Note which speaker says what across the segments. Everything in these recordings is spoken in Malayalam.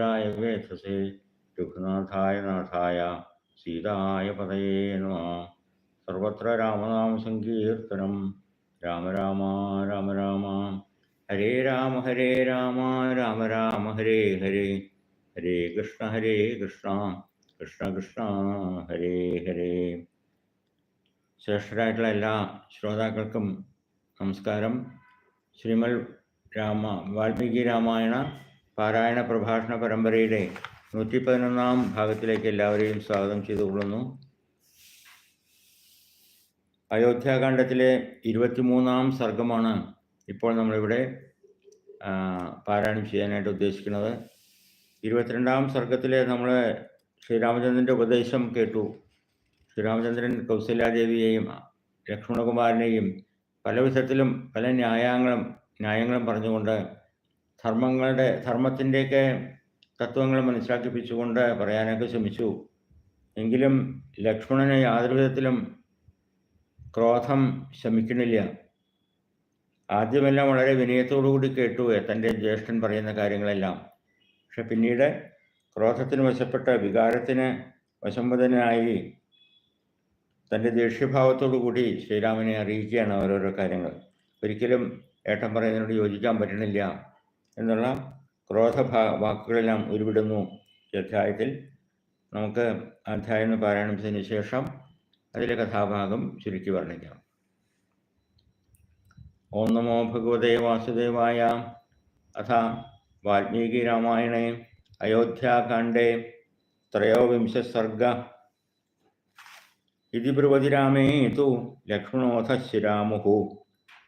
Speaker 1: ായ വേധസേ രഘുനാഥായ നാഥായ സീതായ പതയേ നമ. സർവത്ര രാമനാമ സങ്കീർത്തനം. രാമ രാമ രാമ രാമ. ഹരേ രാമ ഹരേ രാമ രാമ രാമ ഹരേ ഹരേ. ഹരേ കൃഷ്ണ ഹരേ കൃഷ്ണ. കൃഷ്ണ കൃഷ്ണ ഹരേ ഹരേ. ശ്രേഷ്ഠരായിട്ടുള്ള എല്ലാ ശ്രോതാക്കൾക്കും നമസ്കാരം. ശ്രീമൽ രാമ വാൽമീകി രാമായണ പാരായണ പ്രഭാഷണ പരമ്പരയുടെ നൂറ്റി പതിനൊന്നാം ഭാഗത്തിലേക്ക് എല്ലാവരെയും സ്വാഗതം ചെയ്തുകൊള്ളുന്നു. അയോധ്യാകാന്ഡത്തിലെ ഇരുപത്തിമൂന്നാം സർഗമാണ് ഇപ്പോൾ നമ്മളിവിടെ പാരായണം ചെയ്യാനായിട്ട് ഉദ്ദേശിക്കുന്നത്. ഇരുപത്തിരണ്ടാം സർഗത്തിലെ നമ്മൾ ശ്രീരാമചന്ദ്രന്റെ ഉപദേശം കേട്ടു. ശ്രീരാമചന്ദ്രൻ കൗസല്യാദേവിയെയും ലക്ഷ്മണകുമാരനെയും പല വിധത്തിലും പല ന്യായങ്ങളും ന്യായങ്ങളും പറഞ്ഞുകൊണ്ട് ധർമ്മങ്ങളുടെ ധർമ്മത്തിന്റെയൊക്കെ തത്വങ്ങൾ മനസ്സിലാക്കിപ്പിച്ചുകൊണ്ട് പറയാനൊക്കെ ശ്രമിച്ചു. എങ്കിലും ലക്ഷ്മണന് യാതൊരു വിധത്തിലും ക്രോധം ശമിക്കണില്ല ആദ്യമെല്ലാം വളരെ വിനയത്തോടു കൂടി കേട്ടു തന്റെ ജ്യേഷ്ഠൻ പറയുന്ന കാര്യങ്ങളെല്ലാം. പക്ഷെ പിന്നീട് ക്രോധത്തിന് വശപ്പെട്ട വികാരത്തിന് വശംവദനായി തന്റെ ദേഷ്യഭാവത്തോടു കൂടി ശ്രീരാമനെ അറിയിക്കുകയാണ് ഓരോരോ കാര്യങ്ങൾ. ഒരിക്കലും ഏട്ടൻ പറയുന്നതിനോട് യോജിക്കാൻ പറ്റണില്ല എന്നുള്ള ക്രോധ ഭാ- വാക്കുകളെല്ലാം ഉരുവിടുന്നു ഈ അധ്യായത്തിൽ. നമുക്ക് അധ്യായം എന്ന് ചെയ്തതിന് ശേഷം അതിലെ കഥാഭാഗം ചുരുക്കി വർണിക്കാം. ഓം നമോ ഭഗവതേ വാസുദേവായ അഥ വാൽമീകി രാമായണേ അയോധ്യാകാണ്ഡേ ത്രയോവിംശ സർഗ ഇതി ബ്രുവതി രാമേ തു ലക്ഷ്മണോഥ ശിരാമുഹു.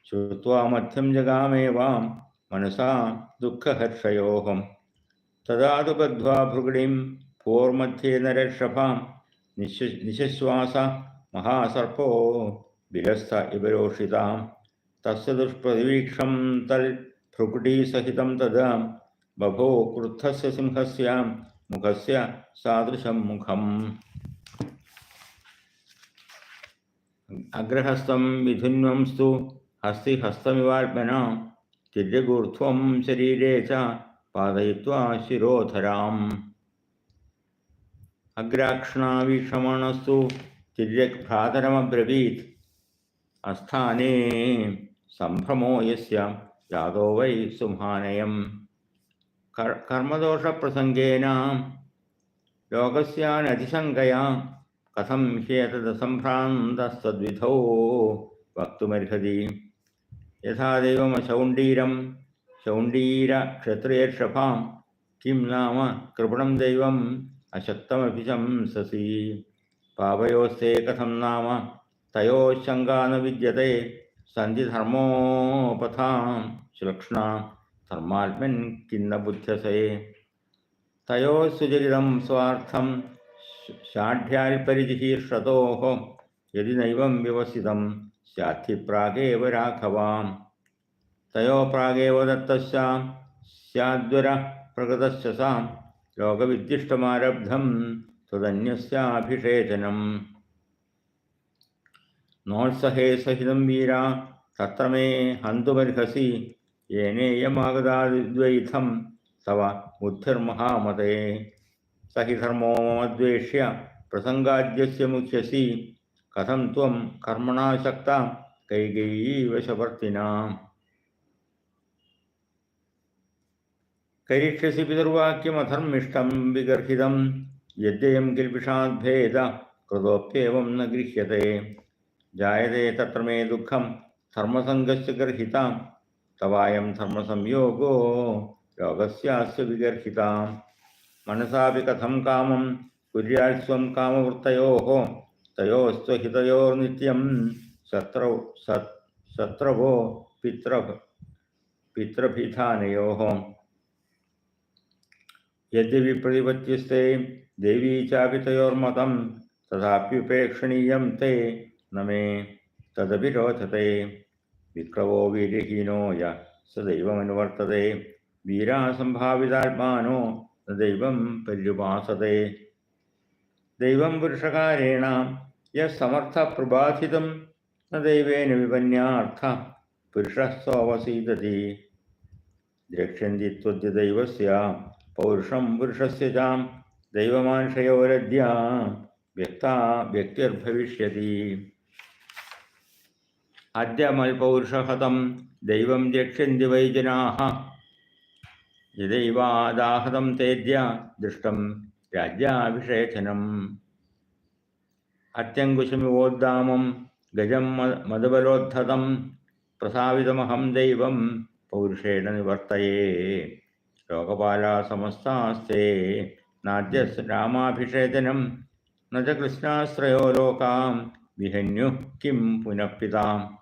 Speaker 1: ശ്രുവാ മധ്യം ജഗാമേവാം. മനസാ ദുഃഖഹർഷയോഹം. തഥാ തു ബദ്ധ്വാ ഭൃഗിണീം ഭൂർമധ്യേ നരക്ഷഭാം നിശ നിശശ്വാസ മഹാസർപ്പോ വിലസ്ഥ ഇവരോഷിതാം. തസ്യ ദുഷ്പ്രതീക്ഷം തൽ ഭൃകുടീസഹിതം തഥാ ബഭോ ക്രുദ്ധസ്യ സിംഹസ്യ മുഖസ്യ സാദൃശം മുഖം. അഗ്രഹസ്തം വിധുന്വംസ്തു ഹസ്തി ഹസ്തമിവാത്മന തിര്യഗൂർധ്വം ശരീരേ ച പാതയിത്വാ ശിരോധരാം. അഗ്രാക്ഷണാവീക്ഷമാണസ്തു തിര്യക് ഭ്രാതരമബ്രവീത് അസ്ഥാനേ സംഭ്രമോ യസ്യ ജാതോ വൈ സുഹാനയം കർ- കർമ്മദോഷപ്രസംഗേന ലോകസ്യാനതിശങ്കയാ കഥം ഹ്യേതത് സംഭ്രാന്തസ്തദ്വിധോ വക്തുമർഹതി. യഥാ ദൈവമശൗണ്ടീരം ശൗണ്ടീരക്ഷത്രിയർഷഭാം കിം നാമ കൃപണം ദൈവം അശക്തമഭിശംസസി പാപയോസ്തേ കഥം നാമ തയോ ശങ്കാന വിദ്യത്തെ സന്ധിധർമ്മോപഥാം. ശ്ലക്ഷ്ണ ധർമാത്മൻ കിന്ന ബുദ്ധസേ. തയോ സുചരിതം സ്വാർത്ഥം ഷാഢ്യാൽപരിജിഹീർഷതോ യതി നൈവം വ്യവസിതം. സ്യാദ്ധി പ്രാഗേവ രാഘവാം. തയോ പ്രാഗേവ ദത്തശാം സ്യാദ്വര പ്രകൃതശസാം സാം ലോകവിദ്യിഷ്ടമാരബ്ധം തദന്യസ്യാഭിഷേചനം നോത്സഹേ സഹിതം വീര. തത്ര മേ ഹന്തുമർഹസി. യേനേയമാഗതാദ്വൈതം. തവ ബുദ്ധിർമഹാമതേ. സഹി ധർമ്മോ മമദ്വേഷ്യ പ്രസംഗാദ്യസ്യ മുഖ്യസി. कथम त्वं कर्मणा शक्तां कैकेयीवशवर्तिनाम् कैरिक्षसि पितर्वाक्यमधर्मिष्टं विगर्हितं यद्ययं भेद कृतोऽप्येवं न गृह्यते। जायते तत्र मे दुःखं, धर्मसङ्गस्य गर्हितां, तवायं धर्मसंयोगो, योगस्यास्य विगर्हितां। मनसापि कथं कामं कुर्यात्स्वं कामवृत्तयोः तयोस्त हितयो नित्यम शत्रौ शत्रवो पित्र पितृपीठानयो यद्यपि प्रतिपत्तिस्ते देवी चापि तयोर्मतं तथाप्युपेक्षणीयं ते न मे तदपि रोचते विक्रवो वीर्यहीनो य स दैवमनुवर्तते वीरः सम्भावितात्मानो न दैवं पर्युपासते। ദൈവം പുരുഷകാരേണ യമർത്ഥ പ്രബാധിതം ന ദൈവേന വിപന്യാർത്ഥ പുരുഷ സോവസീദതി ദ്രക്ഷ്യന്തി ത്വദ്യ പൗരുഷം പുരുഷസ്യ ചാം ദൈവമാനുഷയോരദ്യ വ്യക്ത വ്യക്തിർഭവിഷ്യതി. അദ്യമൽപൗരുഷഹതം ദൈവം രക്ഷ്യന്തി വൈ ദൈവാദാഹതം തേദ്യ ദൃഷ്ടം രാജ്യാഭിഷേചനം. അത്യങ്കുശമിവോദ്ദാമം ഗജം മ- മധുബലോദ്ധതം പ്രസാവിതമഹം ദൈവം പൗരുഷേണ നിവർത്തയേ. ലോകപാല സമസ്താസ്തേ നാദ്യ രാമാഭിഷേചനം നജ കൃഷ്ണാശ്രയോ ലോകാം വിഹന്യു കിം പുനഃപിതാം.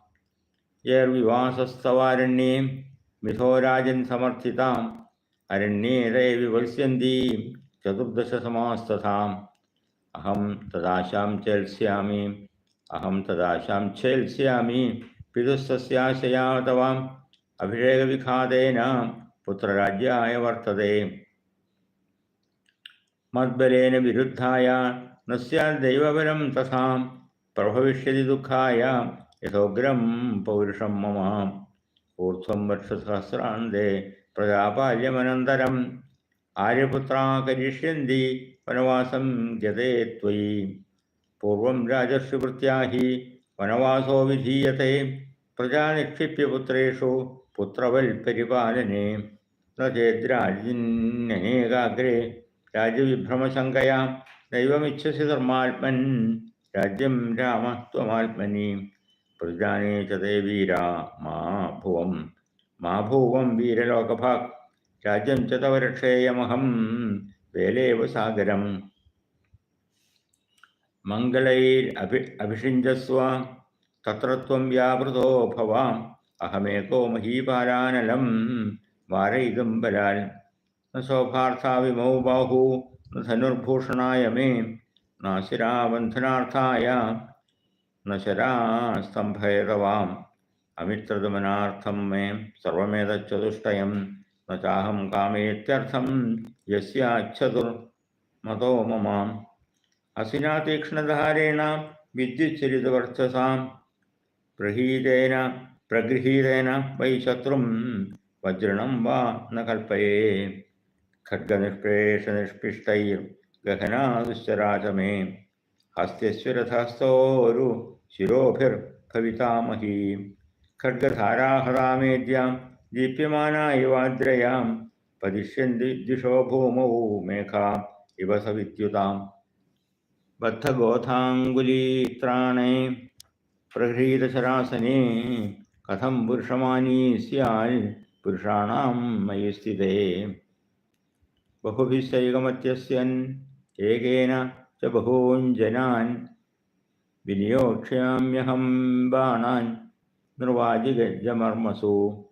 Speaker 1: യേർവിവാസസ്തവാരണ്യേ മിഥോരാജൻ സമർത്ഥിതാം. അരണ്യേ വിവത്സ്യന്തീം വിവത്സ്യന്തി चतुर्दशसमास्तथा अहम तदाशां चेल्स्यामि अहम तदाशां चेल्स्यामि पितुस्तस्याशया तवाम् अभिषेकविखादेन पुत्रराज्याय वर्तते मद्बलेन विरुद्धाय न स्याद्दैवबलं तथा प्रभविष्यति दुःखाय यथोग्रं पौरुषं मम ऊर्ध्वं वर्षसहस्रान्ते प्रजापाल्यमनन्तरं आर्यपुत्राकरिष्यन्ति वनवासं जते त्वयि। पूर्वं राजर्षिवृत्त्या हि वनवासो विधीयते। प्रजा निक्षिप्य पुत्रेषु पुत्रवल्परिपालने न चेद्राजिन्नेकाग्रे राज्यविभ्रमशङ्कया दैवमिच्छसि धर्मात्मन्। राज्यं रामः त्वमात्मनि। प्रजाने च ते वीरा मा भुवं मा भुवं वीरलोकभा രാജ്യം ച തവ രക്ഷേയമഹം വേലേവ സാഗരം. മംഗളൈർ അഭി അഭിഷിഞ്ചസ്വ തത്രത്വം വ്യാപൃതോ ഭവാം അഹമേകോ മഹീപാലാനലം ന ശോഭാർത്ഥാവിമൗ ബാഹു ധനുർഭൂഷണായ മേ നാശിരാബന്ധനാർത്ഥായ ന അമിത്രദമനാർത്ഥം മേ സർവമേതച്ചതുഷ്ടയം. न चाहम कामेत्यर्थम यस्याच्छदुर्मतो मम असिना तीक्ष्णधारेण विद्युच्छरितवर्चसा प्रहीतेन प्रगृहीतेन वै शत्रुं वज्रणं वा न कल्पये। खड्गनिष्प्रेषनिष्पिष्टैर्गहना दुश्चराचमे हस्त्यस्विरथस्तोरु शिरोभिर्भवितामही खड्गधाराहरामेद्य ദീപ്യമാന ഇവാദ്രയാം പതിഷ്യന്തി ദിശോ ഭൂമൗ മേഘാ. ഇവ സവിദ്യുതാം. ബദ്ധഗോധാങ്കുലീത്രാണേ പ്രഹൃതശരാസനേ കഥം പുരുഷമാനീ സ്യാൽ പുരുഷാണാം മയി സ്ഥിതേ ബഹുഭിസ്സൈകമത്യസ്യൻ ഏകേന ച ബഹൂഞ്ജനാൻ. ജനാൻ വിനിയോക്ഷ്യാമ്യഹം ബാണാൻ നിർവാജിഗജമർമ്മസു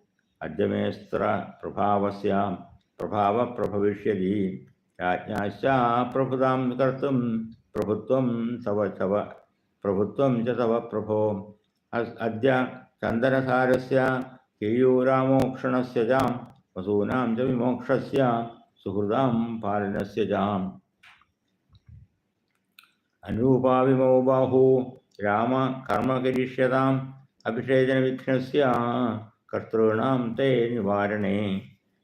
Speaker 1: अद्यमेस्त्र प्रभाव प्रभावप्रभविष्यति। राज्ञाश्च प्रभुतां कर्तुं, प्रभुत्वं तव तव प्रभुत्वं च तव प्रभो। अद्य चन्दनसारस्य, केयूरामोक्षणस्य च वसूनां च विमोक्षस्य, सुहृदां पालनस्य च अनूपाविमौ बाहु रामकर्मकरिष्यताम् अभिषेचनविघ्नस्य कर्तृण ते निवारणे।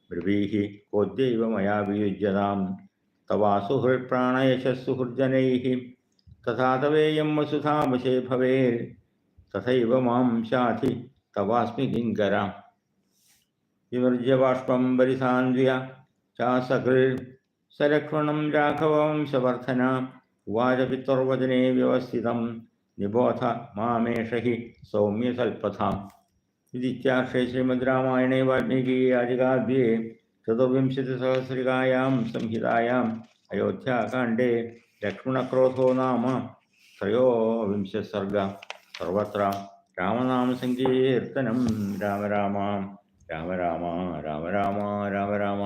Speaker 1: ब्रवीः कोद्यैव मया वियुज्यतां तवासुहृत्प्राणयशस्सुहृज्जनैः तथा तवेयं वसुधामशे भवेर्। तथैव माँ शाधि तवास्मि किङ्कर। विमर्ज्यबाष्पं वरिसान्व्य चासकृसरक्ष्मणं राघवंशवर्धन उवाच पितुर्वचने व्यवस्थितं। निबोध मामेष हि सौम्यसल्पथाम् ഇതിത്യാർഷേ ശ്രീമദ് രാമായണേ വാൽമീകിയാദികാവ്യേ ചതുർവിംശതിസഹസ്രികായാം സംഹിതായാം അയോധ്യാകാണ്ഡേ ലക്ഷ്മണക്രോധോ നാമ ത്രയോവിംശ സർഗ സർവത്ര രാമനാമസങ്കീർത്തനം രാമ രാമ രാമ രാമ രാമ രാമ രാമ രാമ.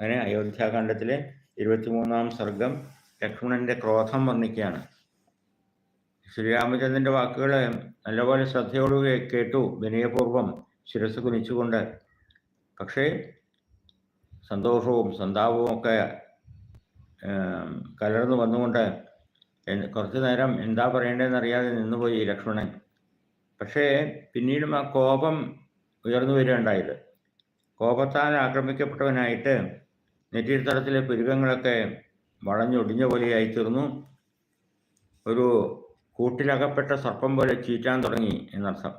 Speaker 1: അങ്ങനെ അയോധ്യാകാണ്ഡത്തിലെ ഇരുപത്തിമൂന്നാം സർഗം ലക്ഷ്മണന്റെ ക്രോധം വർണിക്കുകയാണ്. ശ്രീരാമചന്ദ്രന്റെ വാക്കുകൾ നല്ലപോലെ ശ്രദ്ധയോട് കേ- കേട്ടു. വിനയപൂർവം ശിരസ് കുനിച്ചുകൊണ്ട്. പക്ഷേ സന്തോഷവും സന്താപവും ഒക്കെ കലർന്നു വന്നുകൊണ്ട് കുറച്ചു നേരം എന്താ അറിയാതെ നിന്നുപോയി ലക്ഷ്മണൻ. പക്ഷേ പിന്നീടും ആ കോപം ഉയർന്നു വരികയുണ്ടായത് കോപത്താൽ ആക്രമിക്കപ്പെട്ടവനായിട്ട് നെറ്റിത്തടത്തിലെ പുരുകങ്ങളൊക്കെ വളഞ്ഞൊടിഞ്ഞ പോലെയായി തീർന്നു. ഒരു കൂട്ടിലകപ്പെട്ട സർപ്പം പോലെ ചീറ്റാൻ തുടങ്ങി എന്നർത്ഥം.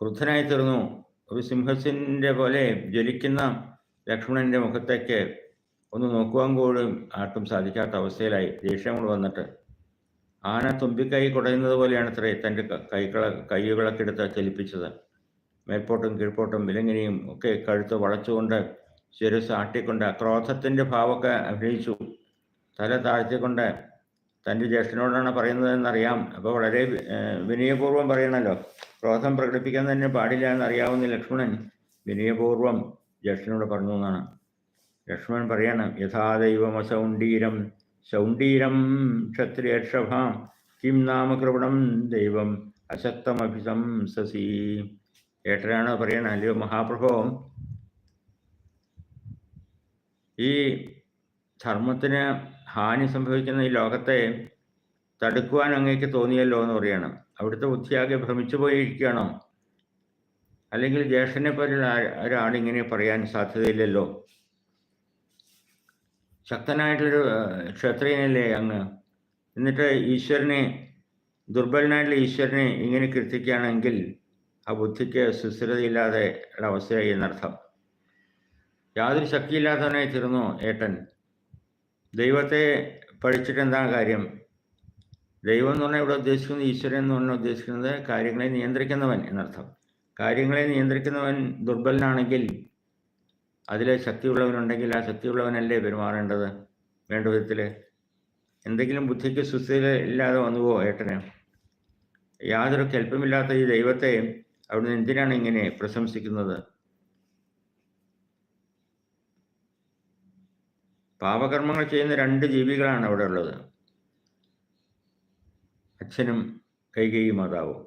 Speaker 1: ക്രുദ്ധനായി തീർന്നു ഒരു സിംഹസിന്റെ പോലെ ജ്വലിക്കുന്ന ലക്ഷ്മണന്റെ മുഖത്തേക്ക് ഒന്ന് നോക്കുവാൻ പോലും ആർക്കും സാധിക്കാത്ത അവസ്ഥയിലായി. ദേഷ്യം കൊണ്ട് വന്നിട്ട്. ആന തുമ്പിക്കൈ കുടയുന്നത് പോലെയാണ് ഇത്രേ തന്റെ കൈകള കൈകളൊക്കെ എടുത്ത് ചലിപ്പിച്ചത്. മേൽപോട്ടും കീഴ്പോട്ടും വിലങ്ങിനെയും ഒക്കെ കഴുത്ത് വളച്ചുകൊണ്ട് ശിരസ് ആട്ടിക്കൊണ്ട് ക്രോധത്തിന്റെ ഭാവമൊക്കെ അഭിനയിച്ചു. തല താഴ്ത്തിക്കൊണ്ട് തന്റെ ജ്യേഷ്ഠനോടാണ് പറയുന്നതെന്നറിയാം. അപ്പോൾ വളരെ വിനയപൂർവം പറയണമല്ലോ ക്രോധം പ്രകടിപ്പിക്കാൻ തന്നെ പാടില്ല എന്നറിയാവുന്ന ലക്ഷ്മണൻ വിനയപൂർവം ജ്യേഷ്ഠനോട് പറഞ്ഞു എന്നാണ്. ലക്ഷ്മണൻ പറയാണ് യഥാദൈവമ സൗണ്ടീരം സൗണ്ടീരം ക്ഷത്രിയക്ഷഭാം. കിം നാമ കൃപണം ദൈവം അശക്തമഭിസംസസി. ഏട്ടനാണ് പറയണ അല്ലയോ മഹാപ്രഭോ ഈ ധർമ്മത്തിന് ഹാനി സംഭവിക്കുന്ന ഈ ലോകത്തെ തടുക്കുവാൻ അങ്ങേക്ക് തോന്നിയല്ലോ എന്ന് പറയണം. അവിടുത്തെ ബുദ്ധിയാകെ ഭ്രമിച്ചു പോയിരിക്കണം അല്ലെങ്കിൽ ജ്യേഷ്ഠനെ പോലുള്ള ഒരാളിങ്ങനെ പറയാൻ സാധ്യതയില്ലല്ലോ? ശക്തനായിട്ടുള്ളൊരു ക്ഷത്രിയനല്ലേ അങ്ങ്? എന്നിട്ട് ഈശ്വരനെ ദുർബലനായിട്ടുള്ള ഈശ്വരനെ ഇങ്ങനെ കീർത്തിക്കുകയാണെങ്കിൽ ആ ബുദ്ധിക്ക് സുസ്ഥിരതയില്ലാതെ ഉള്ള അവസ്ഥയായി എന്നർത്ഥം. യാതൊരു ശക്തിയില്ലാത്തവനായി തീർന്നു ഏട്ടൻ? ദൈവത്തെ പഠിച്ചിട്ട് എന്താണ് കാര്യം? ദൈവം എന്ന് പറഞ്ഞാൽ ഇവിടെ ഉദ്ദേശിക്കുന്നത് ഈശ്വരൻ എന്ന് പറഞ്ഞാൽ ഉദ്ദേശിക്കുന്നത് കാര്യങ്ങളെ നിയന്ത്രിക്കുന്നവൻ എന്നർത്ഥം. കാര്യങ്ങളെ നിയന്ത്രിക്കുന്നവൻ ദുർബലനാണെങ്കിൽ അതിൽ ശക്തിയുള്ളവനുണ്ടെങ്കിൽ ആ ശക്തിയുള്ളവനല്ലേ പെരുമാറേണ്ടത്? വേണ്ട വിധത്തിൽ എന്തെങ്കിലും ബുദ്ധിക്ക് സുസ്ഥിര ഇല്ലാതെ വന്നുവോ ഏട്ടന്? യാതൊരു കെൽപ്പമില്ലാത്ത ഈ ദൈവത്തെ അവിടുന്ന് എന്തിനാണ് ഇങ്ങനെ പ്രശംസിക്കുന്നത്? പാപകർമ്മങ്ങൾ ചെയ്യുന്ന രണ്ട് ജീവികളാണ് അവിടെ ഉള്ളത്. അച്ഛനും കൈകൈ മാതാവും.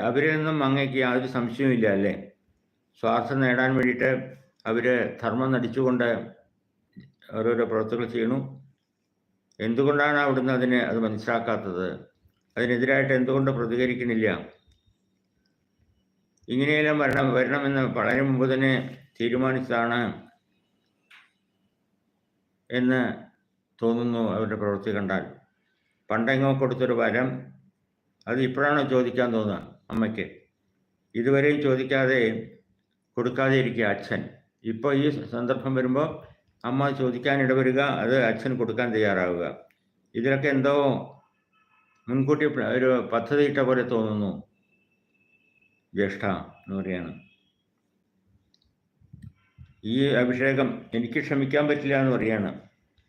Speaker 1: അവരിൽ നിന്നും അങ്ങേക്ക് യാതൊരു സംശയവുമില്ല അല്ലേ? സ്വാർത്ഥം നേടാൻ വേണ്ടിയിട്ട് അവർ ധർമ്മം നടിച്ചുകൊണ്ട് ഓരോരോ പ്രവൃത്തികൾ ചെയ്യണു. എന്തുകൊണ്ടാണ് അവിടുന്ന് അതിനെ അത് മനസ്സിലാക്കാത്തത്? അതിനെതിരായിട്ട് എന്തുകൊണ്ട് പ്രതികരിക്കണില്ല ഇങ്ങനെയെല്ലാം വരണം വരണമെന്ന് വളരെ മുമ്പ് തന്നെ തീരുമാനിച്ചതാണ് എന്ന് തോന്നുന്നു അവരുടെ പ്രവൃത്തി കണ്ടാൽ. പണ്ടെങ്ങോ കൊടുത്തൊരു വരം അത് ഇപ്പോഴാണോ ചോദിക്കാൻ തോന്നുക അമ്മയ്ക്ക്? ഇതുവരെയും ചോദിക്കാതെ കൊടുക്കാതെ ഇരിക്കുക അച്ഛൻ. ഇപ്പോൾ ഈ സന്ദർഭം വരുമ്പോൾ അമ്മ ചോദിക്കാൻ ഇടവരിക അത് അച്ഛൻ കൊടുക്കാൻ തയ്യാറാവുക. ഇതിലൊക്കെ എന്തോ മുൻകൂട്ടി ഒരു പദ്ധതി ഇട്ട പോലെ തോന്നുന്നു. ജ്യേഷ്ഠ എന്ന് പറയാണ്. ഈ അഭിഷേകം എനിക്ക് ക്ഷമിക്കാൻ പറ്റില്ല എന്ന് പറയാണ്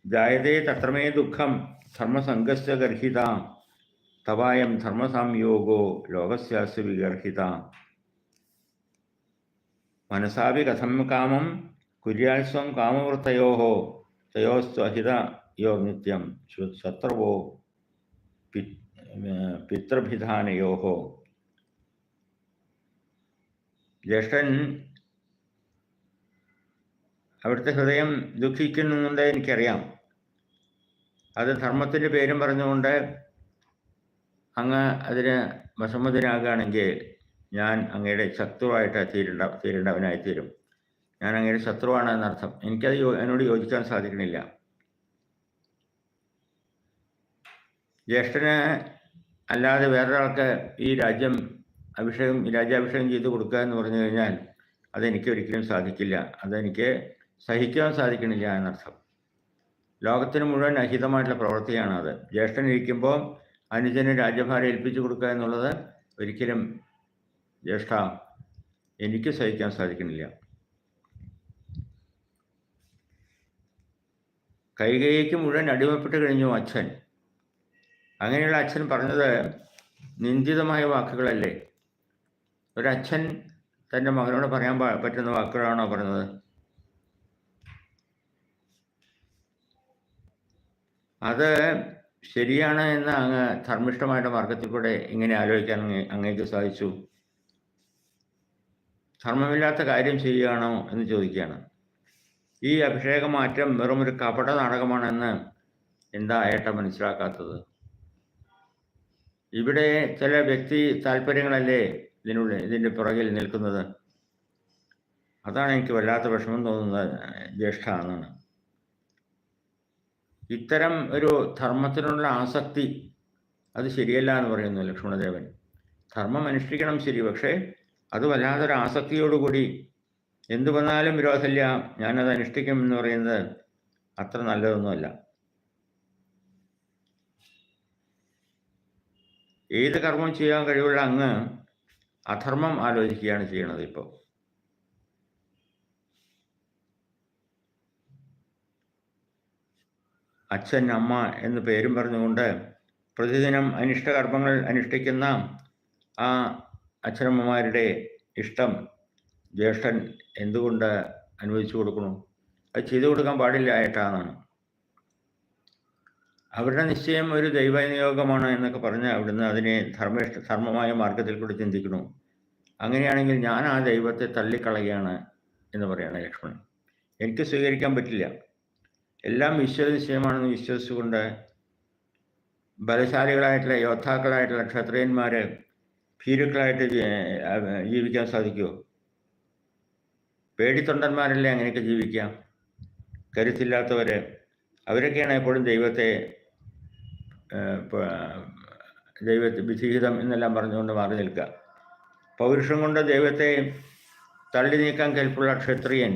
Speaker 1: ജായതേ തത്രമേ ദുഃഖം ധർമ്മസംഘസ്യ ഗർഹിത തവായം ധർമ്മസംയോഗോ ലോകസ്യാസ് വിഗർഹിത മനസാപി കഥം കാമം കുര്യാത്സ്വം കാമവൃത്തയോ തയോസ്വഹിത യോ നിത്യം ശത്രുവോ പിതൃഭിധാനയോ ജ്യേഷ്ഠൻ അവിടുത്തെ ഹൃദയം ദുഃഖിക്കുന്നുണ്ട് എനിക്കറിയാം. അത് ധർമ്മത്തിന്റെ പേരും പറഞ്ഞുകൊണ്ട് അങ്ങ് അതിന് വസമ്മതനാകുകയാണെങ്കിൽ ഞാൻ അങ്ങയുടെ ശത്രുവായിട്ട് തീരേണ്ട തീരേണ്ടവനായി തീരും ഞാൻ അങ്ങയുടെ ശത്രുവാണ് എന്നർത്ഥം എനിക്കത് എന്നോട് യോജിക്കാൻ സാധിക്കണില്ല. ജ്യേഷ്ഠന് അല്ലാതെ വേറൊരാൾക്ക് ഈ രാജ്യം അഭിഷേകം രാജ്യാഭിഷേകം ചെയ്ത് കൊടുക്കുക എന്ന് പറഞ്ഞു കഴിഞ്ഞാൽ അതെനിക്ക് ഒരിക്കലും സാധിക്കില്ല. അതെനിക്ക് സഹിക്കാൻ സാധിക്കണില്ല എന്നർത്ഥം. ലോകത്തിന് മുഴുവൻ അഹിതമായിട്ടുള്ള പ്രവൃത്തിയാണ് അത് ജ്യേഷ്ഠൻ ഇരിക്കുമ്പോൾ അനുജന് രാജ്യഭാരം ഏൽപ്പിച്ചു കൊടുക്കുക എന്നുള്ളത് ഒരിക്കലും ജ്യേഷ്ഠ എനിക്ക് സഹിക്കാൻ സാധിക്കുന്നില്ല കൈകൈക്ക് മുഴുവൻ അടിമപ്പെട്ട് കഴിഞ്ഞു അച്ഛൻ. അങ്ങനെയുള്ള അച്ഛൻ പറഞ്ഞത് നിന്ദിതമായ വാക്കുകളല്ലേ? ഒരച്ഛൻ തന്റെ മകനോട് പറയാൻ പറ്റുന്ന വാക്കുകളാണോ പറഞ്ഞത്? അത് ശരിയാണ് എന്ന് അങ്ങ് ധർമ്മിഷ്ഠമായിട്ട് മാർഗത്തിൽ കൂടെ ഇങ്ങനെ ആലോചിക്കാൻ അങ്ങേക്ക് സാധിച്ചു. ധർമ്മമില്ലാത്ത കാര്യം ചെയ്യുകയാണോ എന്ന് ചോദിക്കുകയാണ്. ഈ അഭിഷേക മാറ്റം വെറും ഒരു കപട നാടകമാണെന്ന് എന്താ ഏട്ട മനസ്സിലാക്കാത്തത്? ഇവിടെ ചില വ്യക്തി താല്പര്യങ്ങളല്ലേ ഇതിനുള്ളിൽ ഇതിന്റെ പുറകിൽ നിൽക്കുന്നത്? അതാണ് എനിക്ക് വല്ലാത്ത വിഷമം തോന്നുന്നത് ജ്യേഷ്ഠ എന്നാണ്. ഇത്തരം ഒരു ധർമ്മത്തിനുള്ള ആസക്തി അത് ശരിയല്ല എന്ന് പറയുന്നു ലക്ഷ്മണദേവൻ. ധർമ്മം അനുഷ്ഠിക്കണം ശരി പക്ഷേ അത് വല്ലാതൊരു ആസക്തിയോടുകൂടി എന്തു വന്നാലും വിരോധമില്ല ഞാനത് അനുഷ്ഠിക്കും എന്ന് പറയുന്നത് അത്ര നല്ലതൊന്നുമല്ല. ഏത് കർമ്മം ചെയ്യാൻ കഴിവുള്ള അങ്ങ് അധർമ്മം ആലോചിക്കുകയാണ് ചെയ്യണത് ഇപ്പോൾ. അച്ഛൻ അമ്മ എന്ന് പേരും പറഞ്ഞുകൊണ്ട് പ്രതിദിനം അനിഷ്ടകർമ്മങ്ങൾ അനുഷ്ഠിക്കുന്ന ആ അച്ഛനമ്മമാരുടെ ഇഷ്ടം ജ്യേഷ്ഠൻ എന്തുകൊണ്ട് അനുവദിച്ചു കൊടുക്കണം അത് ചെയ്തു കൊടുക്കാൻ പാടില്ല ഏട്ടാന്നാണ്. അവരുടെ നിശ്ചയം ഒരു ദൈവനിയോഗമാണ് എന്നൊക്കെ പറഞ്ഞ് അവിടുന്ന് അതിനെ ധർമ്മ ധർമ്മമായ മാർഗത്തിൽ കൂടി ചിന്തിക്കണം അങ്ങനെയാണെങ്കിൽ ഞാൻ ആ ദൈവത്തെ തള്ളിക്കളയാണ് എന്ന് പറയാണ് ലക്ഷ്മണൻ. എനിക്ക് സ്വീകരിക്കാൻ പറ്റില്ല. എല്ലാം ഈശ്വര നിശ്ചയമാണെന്ന് വിശ്വസിച്ചുകൊണ്ട് ബലശാലികളായിട്ടുള്ള യോദ്ധാക്കളായിട്ടുള്ള ക്ഷത്രിയന്മാർ ഭീരുക്കളായിട്ട് ജീവിക്കാൻ സാധിക്കുമോ പേടിത്തൊണ്ടന്മാരല്ലേ അങ്ങനെയൊക്കെ ജീവിക്കാം കരുത്തില്ലാത്തവർ അവരൊക്കെയാണ് എപ്പോഴും ദൈവത്തെ ദൈവത്തെ വിധിഹിതം എന്നെല്ലാം പറഞ്ഞുകൊണ്ട് മാറി നിൽക്കുക. പൗരുഷം കൊണ്ട് ദൈവത്തെ തള്ളി നീക്കാൻ കെൽപ്പുള്ള ക്ഷത്രിയൻ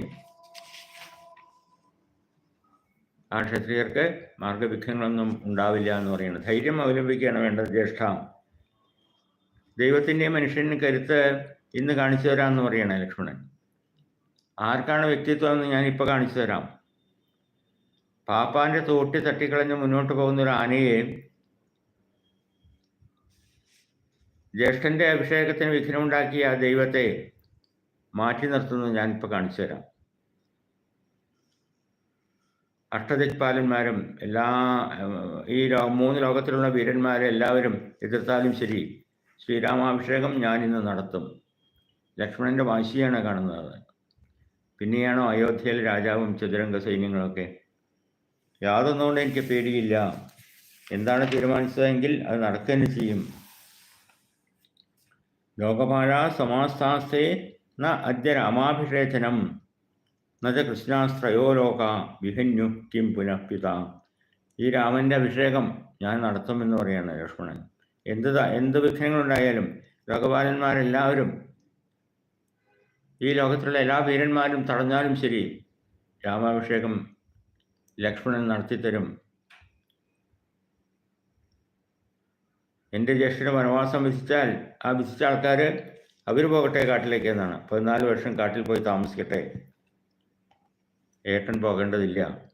Speaker 1: ആ ക്ഷത്രിയർക്ക് മാർഗവിഘ്നങ്ങളൊന്നും ഉണ്ടാവില്ല എന്ന് പറയുന്നത് ധൈര്യം അവലംബിക്കുകയാണ് വേണ്ടത് ജ്യേഷ്ഠ. ദൈവത്തിന്റെയും മനുഷ്യന് കരുത്ത് ഇന്ന് കാണിച്ചു തരാമെന്ന് പറയണേ ലക്ഷ്മണൻ. ആർക്കാണ് വ്യക്തിത്വം എന്ന് ഞാനിപ്പോൾ കാണിച്ചു തരാം. പാപ്പാന്റെ തോട്ടി തട്ടിക്കളഞ്ഞ് മുന്നോട്ട് പോകുന്ന ഒരു ആനയെ ജ്യേഷ്ഠന്റെ അഭിഷേകത്തിന് വിഘ്നമുണ്ടാക്കിയ ആ ദൈവത്തെ മാറ്റി നിർത്തുന്നത് ഞാനിപ്പോൾ കാണിച്ചു തരാം. അഷ്ടദിക്പാലന്മാരും എല്ലാ ഈ മൂന്ന് ലോകത്തിലുള്ള വീരന്മാരെ എല്ലാവരും എതിർത്താലും ശരി. ശ്രീരാമാഭിഷേകം ഞാൻ ഇന്ന് നടത്തും. ലക്ഷ്മണന്റെ വാശിയാണ് കാണുന്നത്. പിന്നെയാണോ അയോധ്യയിൽ രാജാവും ചതുരംഗ സൈന്യങ്ങളൊക്കെ? യാതൊന്നുകൊണ്ട് എനിക്ക് പേടിയില്ല. എന്താണ് തീരുമാനിച്ചതെങ്കിൽ അത് നടക്കുക ചെയ്യും. ലോകപാല സമാസ്ഥാസ്തേ ന അദ്യ രാമാഭിഷേചനം. നജ കൃഷ്ണാസ്ത്രയോ ലോക വിഹന്യു കിം പുനഃപിത. ഈ രാമന്റെ അഭിഷേകം ഞാൻ നടത്തുമെന്ന് പറയാണ് ലക്ഷ്മണൻ. എന്ത് എന്ത് വിഘ്നങ്ങളുണ്ടായാലും ലോകപാലന്മാരെല്ലാവരും ഈ ലോകത്തിലുള്ള എല്ലാ വീരന്മാരും തടഞ്ഞാലും ശരി രാമാഭിഷേകം ലക്ഷ്മണൻ നടത്തിത്തരും. എന്റെ ജ്യേഷ്ഠന് വനവാസം വിധിച്ചാൽ ആ വിധിച്ച ആൾക്കാർ അവർ പോകട്ടെ കാട്ടിലേക്ക് എന്നാണ്. പതിനാല് വർഷം കാട്ടിൽ പോയി താമസിക്കട്ടെ. ഏട്ടൻ പോകേണ്ടതില്ല.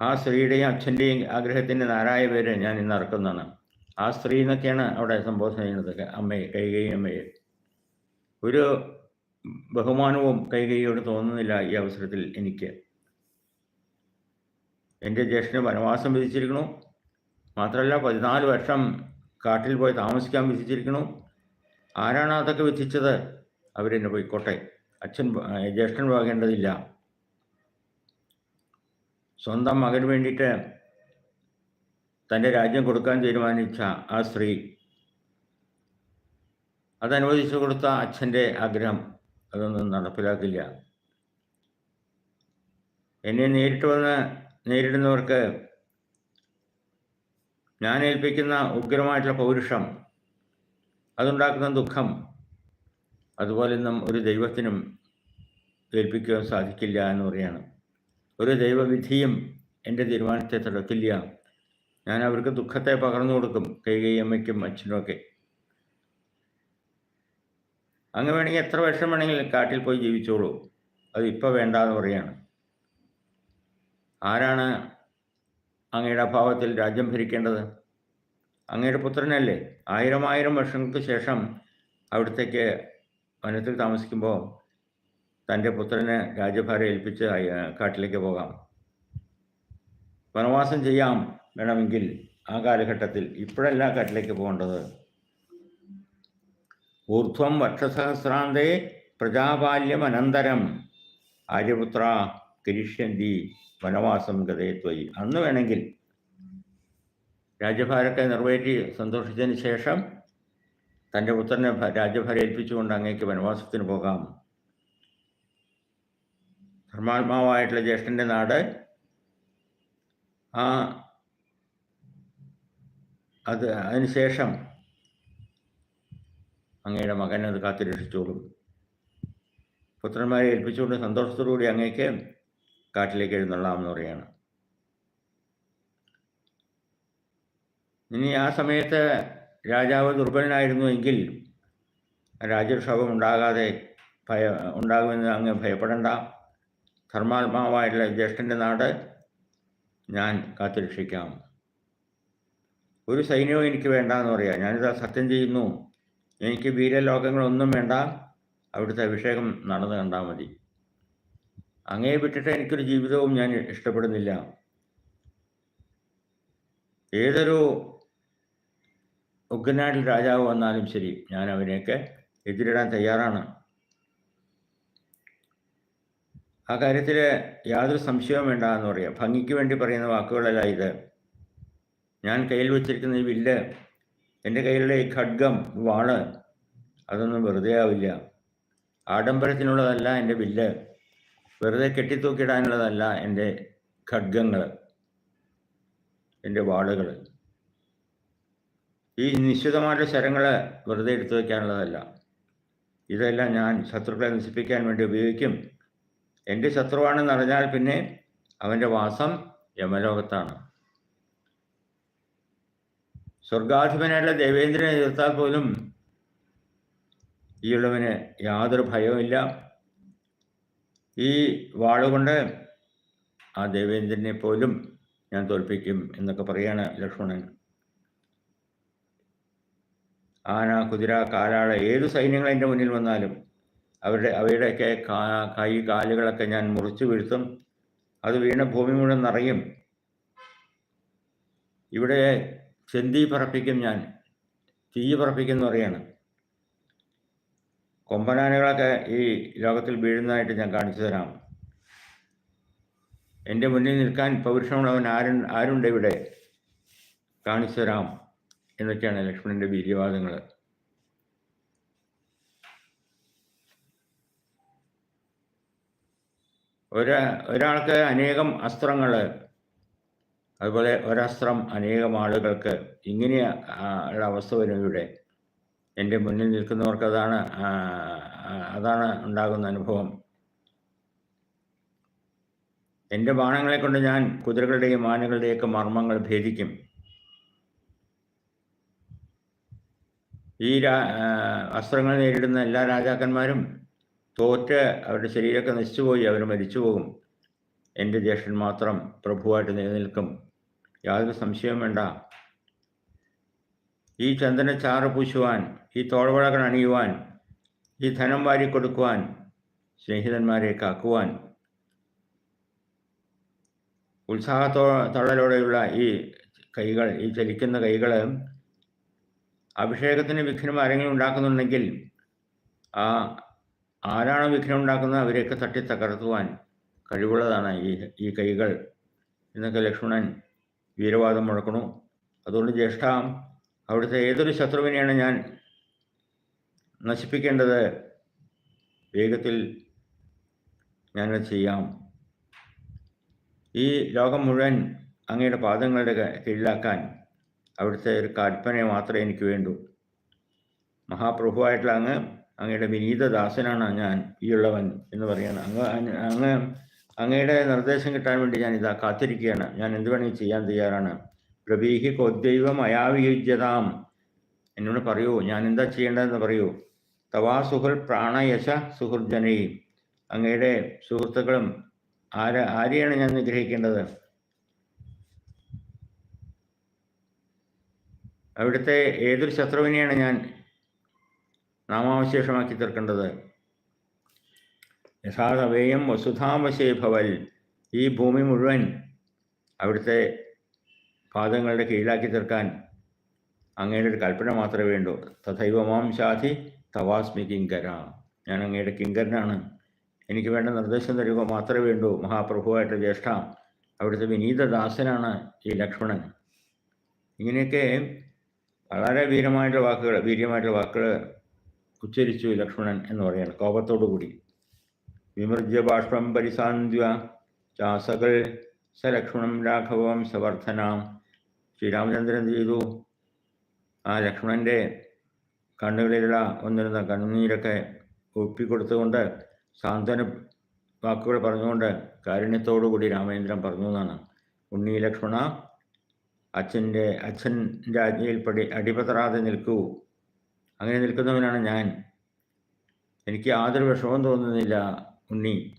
Speaker 1: ആ സ്ത്രീയുടെയും അച്ഛന്റെയും ആഗ്രഹത്തിന്റെ നാരായ പേര് ഞാൻ ഇന്ന് ഇറക്കുന്നതാണ്. ആ സ്ത്രീ എന്നൊക്കെയാണ് അവിടെ സംബോധന ചെയ്യുന്നത്. അമ്മയെ കൈകൈ അമ്മയെ. ഒരു ബഹുമാനവും കൈകൈയോട് തോന്നുന്നില്ല ഈ അവസരത്തിൽ എനിക്ക്. എന്റെ ജ്യേഷ്ഠന് വനവാസം വിധിച്ചിരിക്കണു മാത്രമല്ല പതിനാല് വർഷം കാട്ടിൽ പോയി താമസിക്കാൻ വിധിച്ചിരിക്കണു ആരാണ് അതൊക്കെ വിധിച്ചത് അവരെന്നെ പോയിക്കോട്ടെ. അച്ഛൻ ജ്യേഷ്ഠൻ പോകേണ്ടതില്ല സ്വന്തം മകന് വേണ്ടിയിട്ട് തന്റെ രാജ്യം കൊടുക്കാൻ തീരുമാനിച്ച ആ സ്ത്രീ അതനുവദിച്ചു കൊടുത്ത അച്ഛന്റെ ആഗ്രഹം അതൊന്നും നടപ്പിലാക്കില്ല. എന്നെ നേരിട്ട് വന്ന് നേരിടുന്നവർക്ക് ഞാൻ ഏൽപ്പിക്കുന്ന ഉഗ്രമായിട്ടുള്ള പൗരുഷം അതുണ്ടാക്കുന്ന ദുഃഖം അതുപോലൊന്നും ഒരു ദൈവത്തിനും ഏൽപ്പിക്കുവാൻ സാധിക്കില്ല എന്ന് പറയാണ് ഒരു ദൈവവിധിയും എന്റെ തീരുമാനത്തെ തടക്കില്ല. ഞാൻ അവർക്ക് ദുഃഖത്തെ പകർന്നു കൊടുക്കും കൈകൈയമ്മയ്ക്കും അച്ഛനുമൊക്കെ അങ്ങ് വേണമെങ്കിൽ എത്ര വർഷം വേണമെങ്കിലും കാട്ടിൽ പോയി ജീവിച്ചോളൂ. അത് ഇപ്പോൾ വേണ്ടാന്ന് പറയാണ് ആരാണ് അങ്ങയുടെ അഭാവത്തിൽ രാജ്യം ഭരിക്കേണ്ടത്? അങ്ങയുടെ പുത്രനല്ലേ? ആയിരം ആയിരം വർഷങ്ങൾക്ക് ശേഷം അവിടത്തേക്ക് വനത്തിൽ താമസിക്കുമ്പോൾ തന്റെ പുത്രനെ രാജ്യഭാര ഏൽപ്പിച്ച് കാട്ടിലേക്ക് പോകാം. വനവാസം ചെയ്യാം വേണമെങ്കിൽ ആ കാലഘട്ടത്തിൽ ഇപ്പോഴല്ല കാട്ടിലേക്ക് പോകേണ്ടത്. ഊർധ്വം വർഷസഹസ്രാന്തേ പ്രജാബാല്യം അനന്തരം ആര്യപുത്ര കരിഷ്യന്തി വനവാസം ഗതയത്വയി അന്ന് വേണമെങ്കിൽ രാജ്യഭാരത്തെ നിറവേറ്റി സന്തോഷിച്ചതിന് ശേഷം തന്റെ പുത്രനെ രാജ്യഭാരം ഏൽപ്പിച്ചുകൊണ്ട് അങ്ങേക്ക് വനവാസത്തിന് പോകാം. ധർമാത്മാവായിട്ടുള്ള ജ്യേഷ്ഠന്റെ നാട് ആ അത് അതിനുശേഷം അങ്ങയുടെ മകൻ അത് കാത്തുരക്ഷിച്ചോളും. പുത്രന്മാരെ ഏൽപ്പിച്ചുകൊണ്ട് സന്തോഷത്തോടുകൂടി അങ്ങേക്ക് കാട്ടിലേക്ക് എഴുന്നള്ളാമെന്ന് പറയാണ് ഇനി ആ സമയത്ത് രാജാവ് ദുർബലനായിരുന്നു എങ്കിൽ രാജ്യക്ഷോഭം ഉണ്ടാകാതെ ഭയ ഉണ്ടാകുമെന്ന് അങ്ങ് ഭയപ്പെടേണ്ട. ധർമാത്മാവായിട്ടുള്ള ജ്യേഷ്ഠന്റെ നാട് ഞാൻ കാത്തുരക്ഷിക്കാം. ഒരു സൈന്യവും എനിക്ക് വേണ്ട എന്ന് പറയാം. ഞാനിതാ സത്യം ചെയ്യുന്നു. എനിക്ക് വീരലോകങ്ങളൊന്നും വേണ്ട. അവിടുത്തെ അഭിഷേകം നടന്നു കണ്ടാൽ മതി. അങ്ങേ വിട്ടിട്ട് എനിക്കൊരു ജീവിതവും ഞാൻ ഇഷ്ടപ്പെടുന്നില്ല. ഏതൊരു ഉഗ്രനാട്ടിൽ രാജാവ് വന്നാലും ശരി ഞാൻ അവനെയൊക്കെ എതിരിടാൻ തയ്യാറാണ്. ആ കാര്യത്തിൽ യാതൊരു സംശയവും വേണ്ട എന്ന് പറയാം. ഭംഗിക്ക് വേണ്ടി പറയുന്ന വാക്കുകളല്ല ഇത്. ഞാൻ കയ്യിൽ വെച്ചിരിക്കുന്ന ഈ വില്ല് എന്റെ കയ്യിലുള്ള ഈ ഖഡ്ഗം വാൾ അതൊന്നും വെറുതെ ആവില്ല. ആഡംബരത്തിനുള്ളതല്ല എന്റെ വില്ല്. വെറുതെ കെട്ടിത്തൂക്കിയിടാനുള്ളതല്ല എന്റെ ഖഡ്ഗങ്ങൾ എന്റെ വാളുകൾ ഈ നിശ്ചിതമായിട്ടുള്ള ശരങ്ങൾ വെറുതെ എടുത്തു വയ്ക്കാനുള്ളതല്ല. ഇതെല്ലാം ഞാൻ ശത്രുക്കളെ നശിപ്പിക്കാൻ വേണ്ടി ഉപയോഗിക്കും. എന്റെ ശത്രുവാണെന്ന് അറിഞ്ഞാൽ പിന്നെ അവന്റെ വാസം യമലോകത്താണ്. സ്വർഗാധിപനായിട്ടുള്ള ദേവേന്ദ്രനെ എതിർത്താൽ പോലും ഈയുള്ളവന് യാതൊരു ഭയവുമില്ല. ഈ വാളുകൊണ്ട് ആ ദേവേന്ദ്രനെ പോലും ഞാൻ തോൽപ്പിക്കും എന്നൊക്കെ പറയാണ് ലക്ഷ്മണൻ. ആന കുതിര കാലാള ഏത് സൈന്യങ്ങൾ എന്റെ മുന്നിൽ വന്നാലും അവരുടെ അവയുടെയൊക്കെ കൈ കാലുകളൊക്കെ ഞാൻ മുറിച്ചു വീഴ്ത്തും. അത് വീണ ഭൂമി മുഴുവൻ നിറയും. ഇവിടെ ചെന്തി പറപ്പിക്കും ഞാൻ. തീ പറപ്പിക്കും എന്ന് പറയാണ് കൊമ്പനാനകളൊക്കെ ഈ ലോകത്തിൽ വീഴുന്നതായിട്ട് ഞാൻ കാണിച്ചു തരാം. എന്റെ മുന്നിൽ നിൽക്കാൻ പൗരുഷമുള്ളവൻ ആരും ആരുണ്ട് ഇവിടെ? കാണിച്ചു തരാം. എന്നൊക്കെയാണ് ലക്ഷ്മണന്റെ വീര്യവാദങ്ങൾ. ഒരാ ഒരാൾക്ക് അനേകം അസ്ത്രങ്ങൾ അതുപോലെ ഒരസ്ത്രം അനേകം ആളുകൾക്ക് ഇങ്ങനെ ഉള്ള അവസ്ഥ വരും ഇവിടെ. എന്റെ മുന്നിൽ നിൽക്കുന്നവർക്ക് അതാണ് അതാണ് ഉണ്ടാകുന്ന അനുഭവം. എന്റെ ബാണങ്ങളെ കൊണ്ട് ഞാൻ കുതിരകളുടെയും ആനകളുടെയൊക്കെ മർമ്മങ്ങൾ ഭേദിക്കും. ഈ അസ്ത്രങ്ങൾ നേരിടുന്ന എല്ലാ രാജാക്കന്മാരും തോറ്റ് അവരുടെ ശരീരമൊക്കെ നശിച്ചുപോയി അവർ മരിച്ചു പോകും എന്റെ ജ്യേഷ്ഠൻ മാത്രം പ്രഭുവായിട്ട് നിലനിൽക്കും. യാതൊരു സംശയവും വേണ്ട. ഈ ചന്ദന ചാറ് പൂശുവാൻ ഈ തോൾവഴകൾ അണിയുവാൻ ഈ ധനം വാരി കൊടുക്കുവാൻ സ്നേഹിതന്മാരെ കാക്കുവാൻ ഉത്സാഹത്തോ തള്ളലോടെയുള്ള ഈ കൈകൾ ഈ ചലിക്കുന്ന കൈകൾ അഭിഷേകത്തിന് വിഘ്നം ആരെങ്കിലും ഉണ്ടാക്കുന്നുണ്ടെങ്കിൽ ആ ആരാണോ വിഘ്നം ഉണ്ടാക്കുന്നത് അവരെയൊക്കെ തട്ടി തകർത്തുവാൻ കഴിവുള്ളതാണ് ഈ ഈ കൈകൾ. എന്നൊക്കെ ലക്ഷ്മണൻ വീരവാദം മുഴക്കണു. അതുകൊണ്ട് ജ്യേഷ്ഠ അവിടുത്തെ ഏതൊരു ശത്രുവിനെയാണ് ഞാൻ നശിപ്പിക്കേണ്ടത്? വേഗത്തിൽ ഞാനത് ചെയ്യാം. ഈ ലോകം മുഴുവൻ അങ്ങയുടെ പാദങ്ങളുടെ കീഴിലാക്കാൻ അവിടുത്തെ ഒരു കൽപ്പന മാത്രമേ എനിക്ക് വേണ്ടൂ. മഹാപ്രഭുവായിട്ടുള്ള അങ്ങ് അങ്ങയുടെ വിനീതദാസനാണ് ഞാൻ ഈ ഉള്ളവൻ എന്ന് പറയാണ് അങ്ങ് അങ്ങ് അങ്ങ് അങ്ങയുടെ നിർദ്ദേശം കിട്ടാൻ വേണ്ടി ഞാൻ ഇതാ കാത്തിരിക്കുകയാണ്. ഞാൻ എന്ത് വേണമെങ്കിൽ ചെയ്യാൻ തയ്യാറാണ്. പ്രഭീഹി കൊദ്ദൈവം അയാവിയുജ്യതാം. എന്നോട് പറയൂ ഞാൻ എന്താ ചെയ്യേണ്ടതെന്ന് പറയൂ. തവാ സുഹൃൽ പ്രാണയശ സുഹൃജനയും അങ്ങയുടെ സുഹൃത്തുക്കളും ആര ആരെയാണ് ഞാൻ നിഗ്രഹിക്കേണ്ടത്? അവിടുത്തെ ഏതൊരു ശത്രുവിനെയാണ് ഞാൻ നാമാവശേഷമാക്കി തീർക്കേണ്ടത്? യഥാർത്ഥവേയം വസുധാമശേ ഭവൽ. ഈ ഭൂമി മുഴുവൻ അവിടുത്തെ പാദങ്ങളുടെ കീഴിലാക്കി തീർക്കാൻ അങ്ങയുടെ ഒരു കൽപ്പന മാത്രമേ വേണ്ടൂ. തഥൈവ മാം ശാധി തവാസ്മി കിങ്കര. ഞാൻ അങ്ങയുടെ കിങ്കരനാണ്. എനിക്ക് വേണ്ട നിർദ്ദേശം തരിക മാത്രമേ വേണ്ടൂ. മഹാപ്രഭുവായിട്ട് ജ്യേഷ്ഠ അവിടുത്തെ വിനീത ദാസനാണ് ഈ ലക്ഷ്മണൻ. ഇങ്ങനെയൊക്കെ വളരെ വീരമായിട്ടുള്ള വാക്കുകൾ വീര്യമായിട്ടുള്ള വാക്കുകൾ ഉച്ചരിച്ചു ലക്ഷ്മണൻ എന്ന് പറയാണ് കോപത്തോടു കൂടി. വിമൃജ്യ ബാഷ്പം പരിസാന്ധ്യ ചാസകൾ സ ലക്ഷ്മണം രാഘവം സവർദ്ധനാം ശ്രീരാമചന്ദ്രൻ ചെയ്തു? ആ ലക്ഷ്മണന്റെ കണ്ണുകളിലുള്ള ഒന്നിരുന്ന കണ്ണുനീരൊക്കെ ഒപ്പിക്കൊടുത്തുകൊണ്ട് സാന്ത്വന വാക്കുകൾ പറഞ്ഞുകൊണ്ട് കാരുണ്യത്തോടുകൂടി രാമചന്ദ്രൻ പറഞ്ഞു എന്നാണ്. ഉണ്ണി ലക്ഷ്മണ അച്ഛന്റെ അച്ഛന്റെ ആജ്ഞയിൽപ്പടി അടിപതറാതെ നിൽക്കൂ. അങ്ങനെ നിൽക്കുന്നവനാണ് ഞാൻ. എനിക്ക് യാതൊരു വിഷമവും തോന്നുന്നില്ല ഉണ്ണി.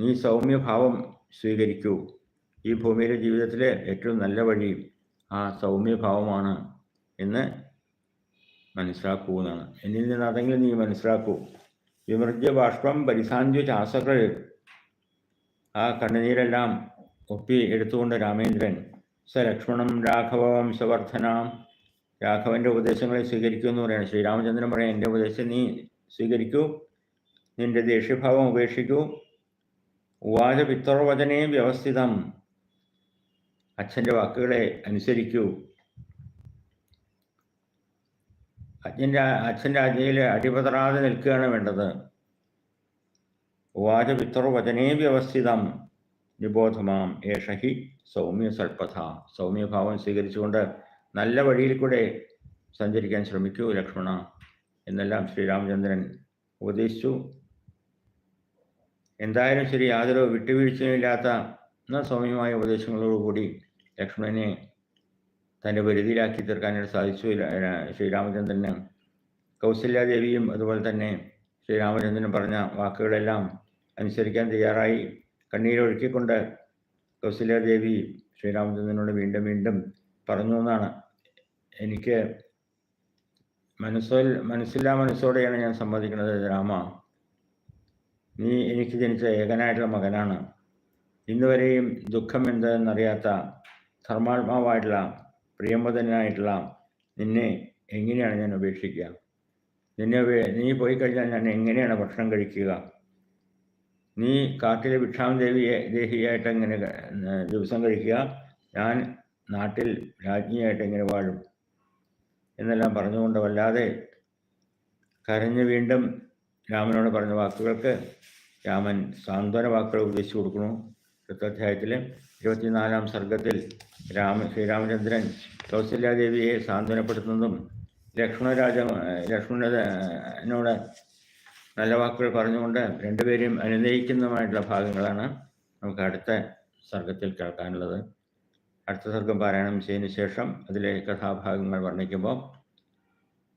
Speaker 1: നീ സൗമ്യഭാവം സ്വീകരിക്കൂ. ഈ ഭൂമിയിലെ ജീവിതത്തിലെ ഏറ്റവും നല്ല വഴി ആ സൗമ്യഭാവമാണ് എന്ന് മനസ്സിലാക്കൂ എന്നാണ്. എന്നിൽ നിന്ന് അതെങ്കിലും നീ മനസ്സിലാക്കൂ. വിമർജ്യ ബാഷ്പം പരിസാന്ധ്യ ചാസകൾ ആ കണ്ണുനീരെല്ലാം ഒപ്പി എടുത്തുകൊണ്ട് രാമേന്ദ്രൻ സ ലക്ഷ്മണം രാഘവംശവർദ്ധന രാഘവന്റെ ഉപദേശങ്ങളെ സ്വീകരിക്കൂ എന്ന് പറയുന്നത് ശ്രീരാമചന്ദ്രൻ പറയാം എന്റെ ഉപദേശം നീ സ്വീകരിക്കൂ നിന്റെ ദേഷ്യഭാവം ഉപേക്ഷിക്കൂ. ഉവാച പിത്തർവചനേ വ്യവസ്ഥിതം. അച്ഛന്റെ വാക്കുകളെ അനുസരിക്കൂ. അച്ഛന്റെ അച്ഛന്റെ ആജ്ഞയിൽ അടിപതറാതെ നിൽക്കുകയാണ് വേണ്ടത്. ഉവാച പിത്തർവചനേ വ്യവസ്ഥിതം. നിബോധമാം ഏഷ ഹി സൗമ്യ സൽപഥ സൗമ്യഭാവം സ്വീകരിച്ചുകൊണ്ട് നല്ല വഴിയിൽ കൂടെ സഞ്ചരിക്കാൻ ശ്രമിക്കൂ ലക്ഷ്മണ. എന്നെല്ലാം ശ്രീരാമചന്ദ്രൻ ഉപദേശിച്ചു. എന്തായാലും ശരി യാതൊരു വിട്ടുവീഴ്ചയുമില്ലാത്ത ന സൗമ്യമായ ഉപദേശങ്ങളോടുകൂടി ലക്ഷ്മണനെ തന്റെ പരിധിയിലാക്കി തീർക്കാനായിട്ട് സാധിച്ചു. ശ്രീരാമചന്ദ്രന് കൗസല്യാദേവിയും അതുപോലെ തന്നെ ശ്രീരാമചന്ദ്രൻ പറഞ്ഞ വാക്കുകളെല്ലാം അനുസരിക്കാൻ തയ്യാറായി. കണ്ണീരൊഴുക്കിക്കൊണ്ട് കൗസല്യാദേവി ശ്രീരാമചന്ദ്രനോട് വീണ്ടും വീണ്ടും പറഞ്ഞു എന്നാണ്. എനിക്ക് മനസ്സിൽ മനസ്സില്ലാ മനസ്സോടെയാണ് ഞാൻ സമ്മതിക്കുന്നത് രാമ. നീ എനിക്ക് ജനിച്ച ഏകനായിട്ടുള്ള മകനാണ്. ഇന്നുവരെയും ദുഃഖം എന്തെന്നറിയാത്ത ധർമാത്മാവായിട്ടുള്ള പ്രിയമ്പതനായിട്ടുള്ള നിന്നെ എങ്ങനെയാണ് ഞാൻ ഉപേക്ഷിക്കുക? നിന്നെ നീ പോയി കഴിഞ്ഞാൽ ഞാൻ എങ്ങനെയാണ് ഭക്ഷണം കഴിക്കുക? നീ കാട്ടിലെ ഭിക്ഷാം ദേവിയെ ദേഹിയായിട്ട് എങ്ങനെ ദിവസം കഴിക്കുക. ഞാൻ നാട്ടിൽ രാജ്ഞിയായിട്ട് എങ്ങനെ വാഴും. എന്നെല്ലാം പറഞ്ഞുകൊണ്ട് വല്ലാതെ കരഞ്ഞ് വീണ്ടും രാമനോട് പറഞ്ഞ വാക്കുകൾക്ക് രാമൻ സാന്ത്വന വാക്കുകൾ ഉപദേശിച്ചു കൊടുക്കുന്നു. അടുത്ത ഇരുപത്തിനാലാം സർഗത്തിൽ രാമ ശ്രീരാമചന്ദ്രൻ കൗസല്യാദേവിയെ സാന്ത്വനപ്പെടുത്തുന്നതും ലക്ഷ്മണരാജ ലക്ഷ്മണനോട് നല്ല വാക്കുകൾ പറഞ്ഞുകൊണ്ട് രണ്ടുപേരും അനുനയിക്കുന്നതുമായിട്ടുള്ള ഭാഗങ്ങളാണ് നമുക്ക് അടുത്ത സർഗത്തിൽ കേൾക്കാനുള്ളത്. അടുത്ത സർഗം പാരായണം ചെയ്തതിന് ശേഷം അതിലെ കഥാഭാഗങ്ങൾ വർണിക്കുമ്പോൾ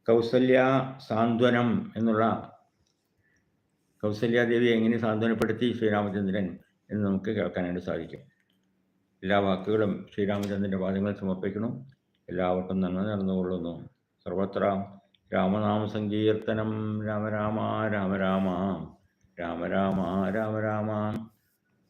Speaker 1: കൗസല്യ സാന്ത്വനം എന്നുള്ള കൗസല്യാദേവി എങ്ങനെ സാന്ത്വനപ്പെടുത്തി ശ്രീരാമചന്ദ്രൻ എന്ന് നമുക്ക് കേൾക്കാനായിട്ട് സാധിക്കും. എല്ലാ വാക്കുകളും ശ്രീരാമചന്ദ്രന്റെ വാദങ്ങൾ സമർപ്പിക്കണം എല്ലാവർക്കും നന്മ നടന്നുകൊള്ളുന്നു. സർവത്ര രാമനാമ സങ്കീർത്തനം രാമ രാമ രാമ രാമ രാമ രാമ രാമ രാമ